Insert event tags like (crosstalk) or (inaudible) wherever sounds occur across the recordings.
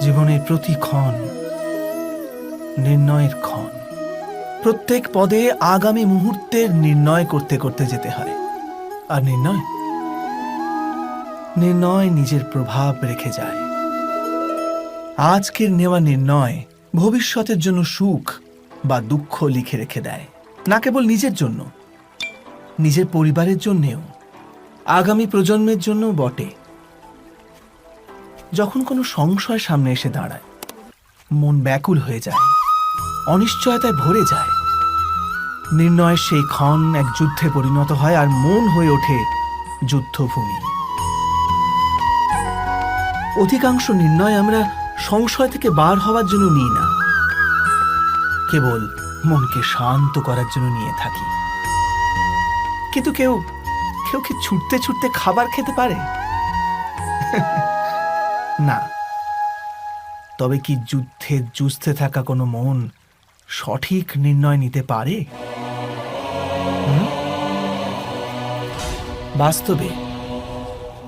জীবনের প্রতি ক্ষণ, নির্ণয়ের ক্ষণ। প্রত্যেক পদে আগামী মুহূর্তের নির্ণয় করতে করতে যেতে হয়। আর নির্ণয়? নির্ণয় নিজের প্রভাব রেখে যায়। আজকের নেওয়া নির্ণয় ভবিষ্যতের জন্য সুখ বা দুঃখ লিখে রেখে দেয়। না কেবল নিজের জন্য, নিজের পরিবারের জন্যেও, আগামী প্রজন্মের জন্য বটে। যখন কোনো সংশয় সামনে এসে দাঁড়ায়, মন ব্যাকুল হয়ে যায়, অনিশ্চয়তায় ভরে যায়, নির্ণয়ের সেই ক্ষণ এক যুদ্ধে পরিণত হয় আর মন হয়ে ওঠে যুদ্ধভূমি। অধিকাংশ নির্ণয় আমরা সংশয় থেকে বার হওয়ার জন্য নিই না। কেবল মনকে শান্ত করার জন্য নিয়ে থাকি। কিন্তু কেউ কেউ কি ছুটতে ছুটতে খাবার খেতে পারে? (laughs) না। তবে কি যুদ্ধে জুঝতে থাকা কোনো মন সঠিক নির্ণয় নিতে পারে? বাস্তবে,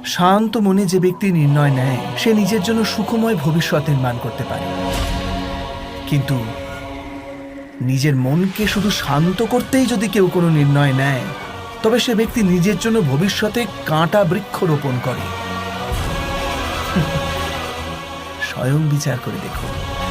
শান্ত মনে যে ব্যক্তি নির্ণয় নেয়, সে নিজের জন্য সুখময় ভবিষ্যৎ নির্মাণ করতে পারে। কিন্তু নিজের মনকে শুধু শান্ত করতেই যদি কেউ কোনো নির্ণয় নেয়, তবে সে ব্যক্তি নিজের জন্য ভবিষ্যতে কাঁটা বৃক্ষ রোপণ করে। (laughs) স্বয়ং বিচার করে দেখুন।